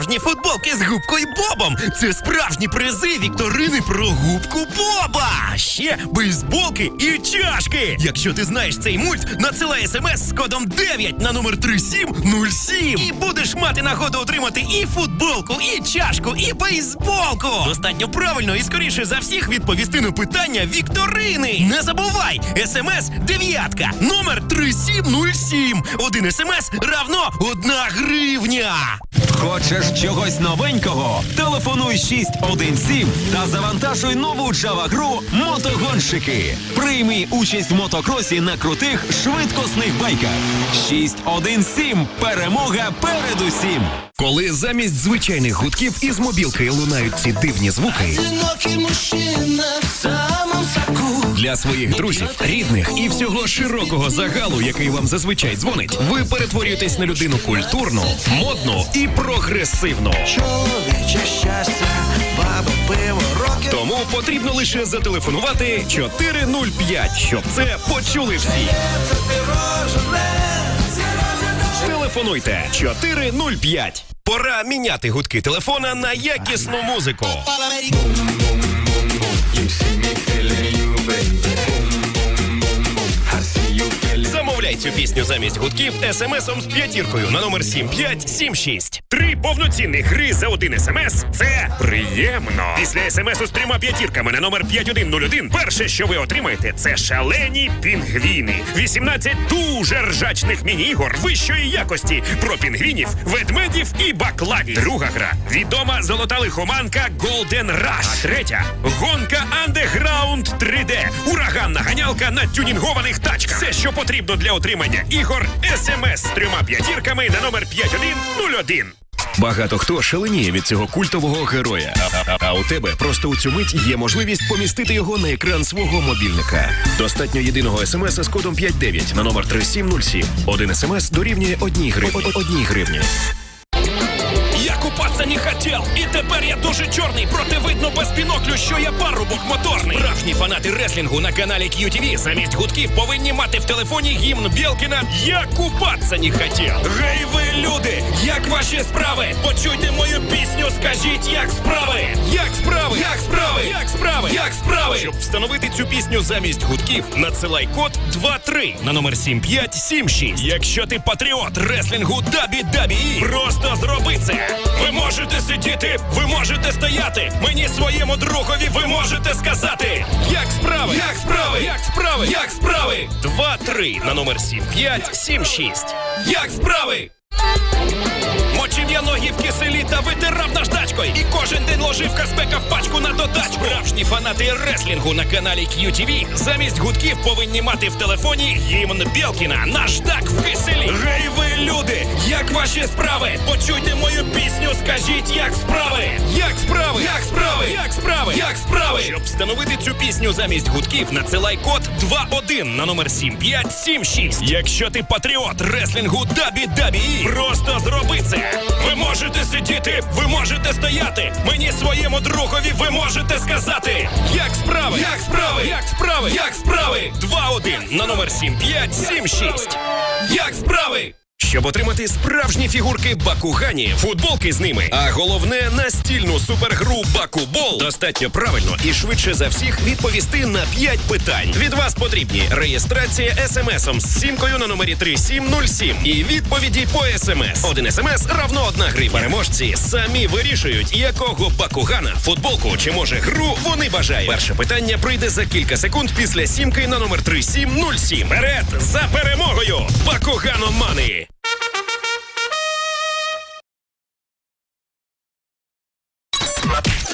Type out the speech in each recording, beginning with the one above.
справжні футболки з губкою Бобом. Це справжні призи вікторини про губку Боба. Ще бейсболки і чашки. Якщо ти знаєш цей мульт, надсилай смс з кодом 9 на номер 3707 і будеш мати нагоду отримати і футболку, і чашку, і бейсболку. Достатньо правильно і скоріше за всіх відповісти на питання вікторини. Не забувай, смс дев'ятка, номер 3707. Один смс равно одна гривня. Хочеш чогось новенького? Телефонуй 617 та завантажуй нову Java-гру Мотогонщики. Приймій участь в мотокросі на крутих швидкісних байках. 617 перемога передусім. Коли замість звичайних гудків із мобілки лунають ці дивні звуки, Одинокий мужчина в самом соку для своїх друзів, рідних і всього широкого загалу, який вам зазвичай дзвонить, ви перетворюєтесь на людину культурну, модну і прогресивну. Чоловіче щастя, баба пиво, роки Тому потрібно лише зателефонувати 405, щоб це почули всі. Телефонуйте 405. Пора міняти гудки телефона на якісну музику. Замовляй цю пісню замість гудків смсом з п'ятіркою на номер 7576. Три повноцінних гри за один смс – це приємно. Після смсу з трьома п'ятірками на номер 5101 перше, що ви отримаєте, це шалені пінгвіни. 18 дуже ржачних міні-ігор вищої якості про пінгвінів, ведмедів і баклаві. Друга гра відома золота лихоманка Golden Rush. А третя гонка Underground 3D. Ураганна ганялка на тюнінгованих тачках. Все, що потрібно для отримання ігор, смс з трьома п'ятірками на номер 5101. Багато хто шаленіє від цього культового героя. А, у тебе просто у цю мить є можливість помістити його на екран свого мобільника. Достатньо єдиного смс з кодом 59 на номер 3707. Один смс дорівнює одній гри... одній гривні. Купаться не хотел, і тепер я дуже чорний, проте видно без біноклю, що я парубок моторний. Справжні фанати реслінгу на каналі QTV замість гудків повинні мати в телефоні гімн Білкіна Я купаться не хотів. Гей ви люди, як ваші справи? Почуйте мою пісню, скажіть, як справи? Як справи? Як справи? Як справи? Як справи? Щоб встановити цю пісню замість гудків, надсилай код 23 на номер 7576. Якщо ти патріот реслінгу Дабі Дабі, просто зроби це. Ви можете сидіти, ви можете стояти. Мені своєму другові ви можете сказати. Як справи? Як справи? Як справи? Як справи? 2-3 на номер 7576. Як справи? Мочив я ноги в киселі та витирав наждачкою. І кожен день ложив казбека в пачку на додачку. Справжні фанати реслінгу на каналі QTV замість гудків повинні мати в телефоні гімн Білкіна наждак в киселі. Гей ви люди, як ваші справи? Почуйте мою пісню, скажіть, як справи? Як справи? Як справи? Як справи? Як справи? Щоб встановити цю пісню замість гудків, надсилай код 21 на номер 7576. Якщо ти патріот реслінгу Дабі Дабі, просто зроби це. Ви можете сидіти, ви можете стояти. Мені своєму другові ви можете сказати. Як справи? Як справи? Як справи? Як справи? 2-1 на номер 7576. Як справи? Щоб отримати справжні фігурки Бакугані, футболки з ними, а головне настільну супергру Бакубол, достатньо правильно і швидше за всіх відповісти на 5 питань. Від вас потрібні реєстрація смсом з сімкою на номері 3707 і відповіді по смс. Один смс равно одна гривня. Переможці самі вирішують, якого Бакугана, футболку чи може гру вони бажають. Перше питання прийде за кілька секунд після сімки на номер 3707. Вперед за перемогою! Бакугано my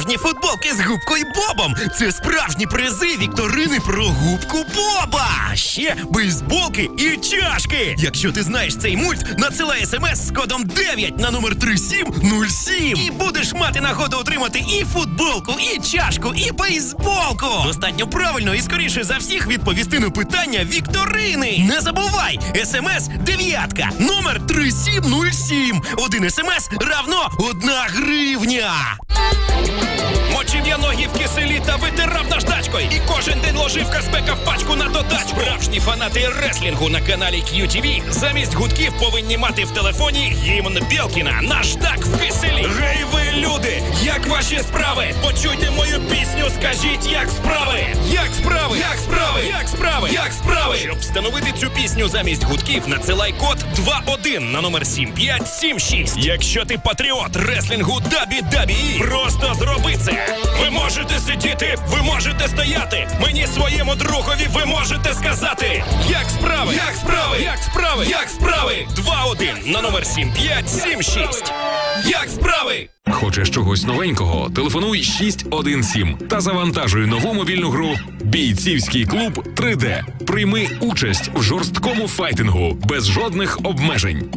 Справжні футболки з губкою Бобом. Це справжні призи вікторини про губку Боба. Ще бейсболки і чашки. Якщо ти знаєш цей мульт, надсилай смс з кодом 9 на номер 3707 і будеш мати нагоду отримати і футболку, і чашку, і бейсболку. Достатньо правильно і скоріше за всіх відповісти на питання вікторини. Не забувай, смс дев'ятка, номер 3707. Один смс равно одна гривня. Мочив я ноги в киселі та витирав наждачкою. І кожен день ложив Казбека в пачку на додачку. Справжні фанати реслінгу на каналі QTV замість гудків повинні мати в телефоні гімн Білкіна. Наждак в киселі. Гей ви, люди! Як ваші справи? Почуйте мою скажіть, як справи? Як справи? Як справи? Як справи? Як справи? Щоб встановити цю пісню замість гудків, надсилай код 21 на номер 7576. Якщо ти патріот реслінгу дабі дабі, просто зроби це. Ви можете сидіти, ви можете стояти. Мені своєму другові ви можете сказати. Як справи? Як справи? Як справи? Як справи? 2-1 на номер 7576. Як справи? Хочеш чогось новенького? Телефонуй 617 та завантажуй нову мобільну гру Бійцівський клуб 3D. Прийми участь в жорсткому файтингу без жодних обмежень.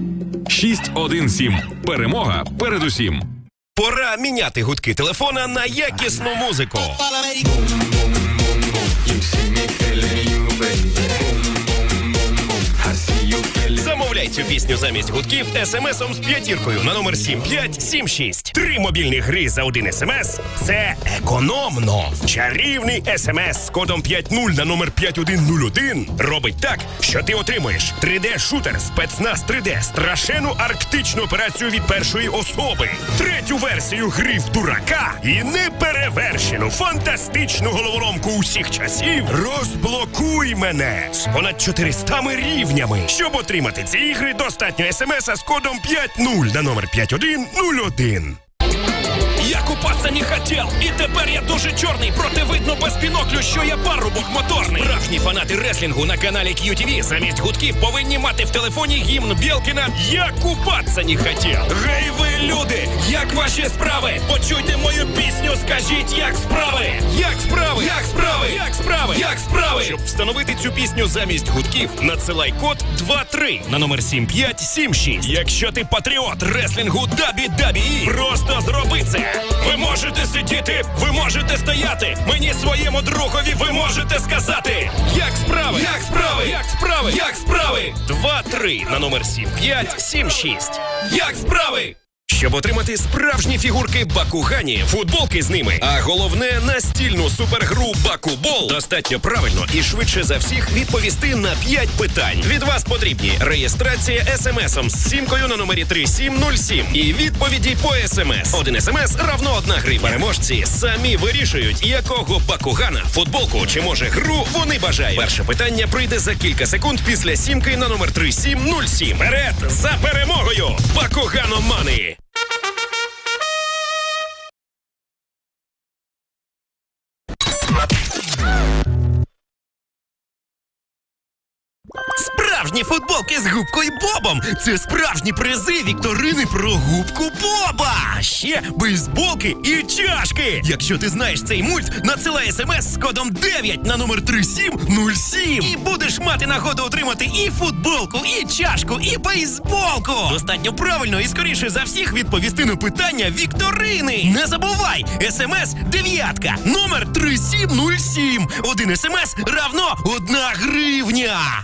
617. Перемога передусім. Пора міняти гудки телефона на якісну музику. Замовляй цю пісню замість гудків смс-ом з п'ятіркою на номер 7576. Три мобільні гри за один смс – це економно. Чарівний смс з кодом 50 на номер 5101 робить так, що ти отримуєш 3D-шутер, спецназ 3D, страшену арктичну операцію від першої особи, третю версію гри в дурака і неперевершену фантастичну головоломку усіх часів. Розблокуй мене з понад 400 рівнями. Щоб отримати ці ігри, достатньо смс з кодом 50 на номер 5101. Я купаться не хотел, і тепер я дуже чорний. Проте видно без біноклю, що я парубок моторний. Справжні фанати реслінгу на каналі QTV замість гудків повинні мати в телефоні гімн Білкіна Я купаться не хотів. Гей ви, люди! Як ваші справи? Почуйте мою пісню, скажіть, як справи? Як справи? Як справи? Як справи? Як справи? Щоб встановити цю пісню замість гудків, надсилай код 23 на номер 7576. Якщо ти патріот реслінгу WWE, просто зроби це. Ви можете сидіти, ви можете стояти. Мені своєму другові ви можете сказати. Як справи? Як справи? Як справи? Як справи? 2-3 на номер 7576. Як справи? Щоб отримати справжні фігурки Бакугані, футболки з ними, а головне настільну супергру Бакубол, достатньо правильно і швидше за всіх відповісти на 5 питань. Від вас потрібні реєстрація смс-ом з сімкою на номері 3707 і відповіді по смс. Один смс равно одна гривня. Переможці самі вирішують, якого Бакугана, футболку чи може гру вони бажають. Перше питання прийде за кілька секунд після сімки на номер 3707. Вперед за перемогою! Бакугано Справжні футболки з губкою Бобом. Це справжні призи вікторини про губку Боба. Ще бейсболки і чашки. Якщо ти знаєш цей мульт, надсилай смс з кодом 9 на номер 3707 і будеш мати нагоду отримати і футболку, і чашку, і бейсболку. Достатньо правильно і скоріше за всіх відповісти на питання вікторини. Не забувай, смс дев'ятка, номер 3707. Один смс равно одна гривня.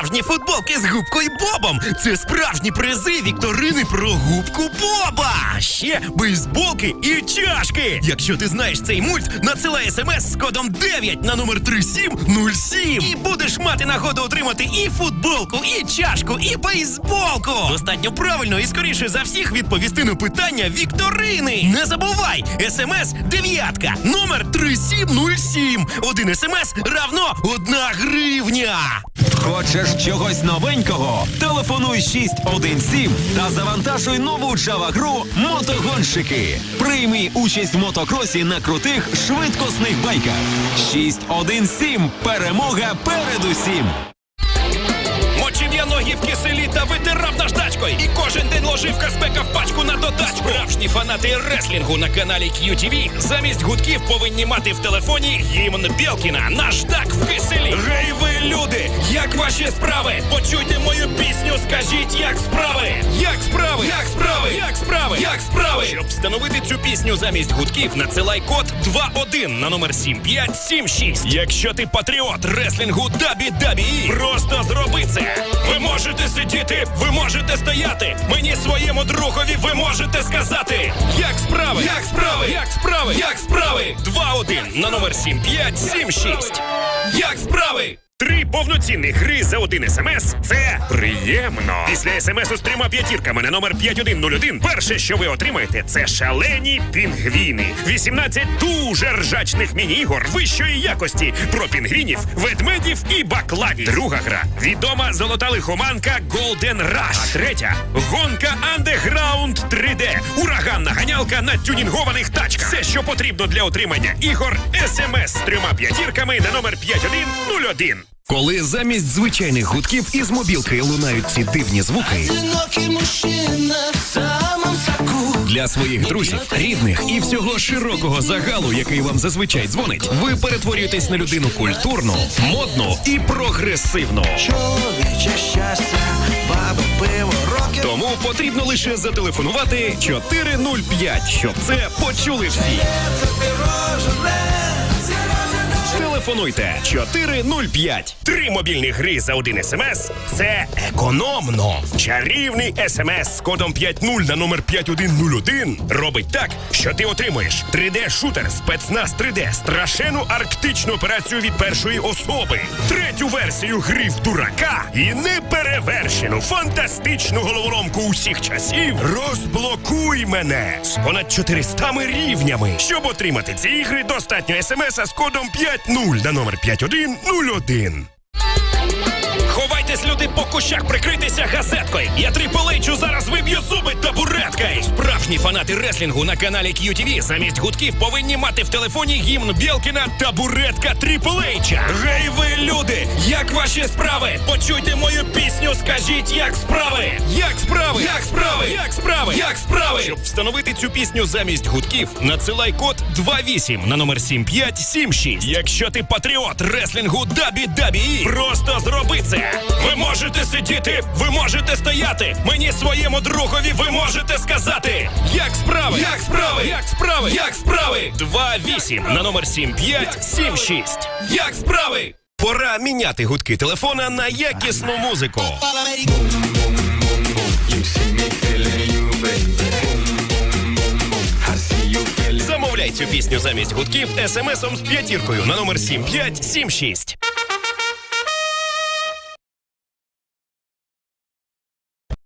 Справжні футболки з губкою Бобом. Це справжні призи вікторини про губку Боба. Ще бейсболки і чашки. Якщо ти знаєш цей мульт, надсилай смс з кодом 9 на номер 3707 і будеш мати нагоду отримати і футболку, і чашку, і бейсболку. Достатньо правильно і скоріше за всіх відповісти на питання вікторини. Не забувай, смс дев'ятка, номер 3707. Один смс равно одна гривня. Хочеш чогось новенького? Телефонуй 617 та завантажуй нову джава-гру Мотогонщики. Приймі участь в мотокросі на крутих швидкісних байках. 617. Перемога передусім. Мочив в киселі та витирав наждачкою. І кожен день ложив Казбека в пачку на додачку. Справжні фанати реслінгу на каналі QTV замість гудків повинні мати в телефоні гімн Білкіна. Наждак в киселі. Гей ви, люди! Як ваші справи? Почуйте мою пісню, скажіть, як справи? Як справи? Як справи? Як справи? Як справи? Щоб встановити цю пісню замість гудків, надсилай код 21 на номер 7576. Якщо ти патріот реслінгу WWE, просто зроби це. Ви можете сидіти, ви можете стояти. Мені своєму другові ви можете сказати. Як справи? як справи? Як справи? 2-1 на номер 7576. Як справи? Три повноцінних гри за один смс – це приємно. Після смс з трьома п'ятірками на номер 5101 перше, що ви отримаєте, це шалені пінгвіни. 18 дуже ржачних міні-ігор вищої якості про пінгвінів, ведмедів і баклаві. Друга гра відома золота лихоманка Golden Rush. А третя гонка Underground 3D. Ураганна ганялка на тюнінгованих тачках. Все, що потрібно для отримання ігор, смс з трьома п'ятірками на номер 5101. Коли замість звичайних гудків із мобілки лунають ці дивні звуки, для своїх друзів, рідних і всього широкого загалу, який вам зазвичай дзвонить, ви перетворюєтесь на людину культурну, модну і прогресивну. Чоловіче щастя, баби, пиво, роки Тому потрібно лише зателефонувати 405, щоб це почули всі. Телефонуйте 405. Три мобільні гри за один смс – це економно. Чарівний смс з кодом 50 на номер 5101 робить так, що ти отримуєш 3D-шутер, спецназ 3D, страшену арктичну операцію від першої особи, третю версію гри в дурака і неперевершену фантастичну головоломку усіх часів. Розблокуй мене з понад 400 рівнями. Щоб отримати ці ігри, достатньо смс з кодом 50 на номер 5101. Ховайтесь, люди, по кущах прикритися газеткою. Я триполейчу зараз виб'ю зуби табуреткою. Справжні фанати реслінгу на каналі QTV замість гудків повинні мати в телефоні гімн Білкіна табуретка Тріполейча. Гей ви, люди! Як ваші справи? Почуйте мою пісню, скажіть, як справи? Як справи? Як справи? Як справи? Як справи? Щоб встановити цю пісню замість гудків, надсилай код 28 на номер 7576. Якщо ти патріот реслінгу Дабі, просто зроби це. Ви можете сидіти, ви можете стояти. Мені своєму другові ви можете сказати. Як справи? Як справи? Як справи? Як справи? 28 на номер 7576. Як справи? Пора міняти гудки телефона на якісну музику. Замовляй цю пісню замість гудків смс-ом з п'ятіркою на номер 7576.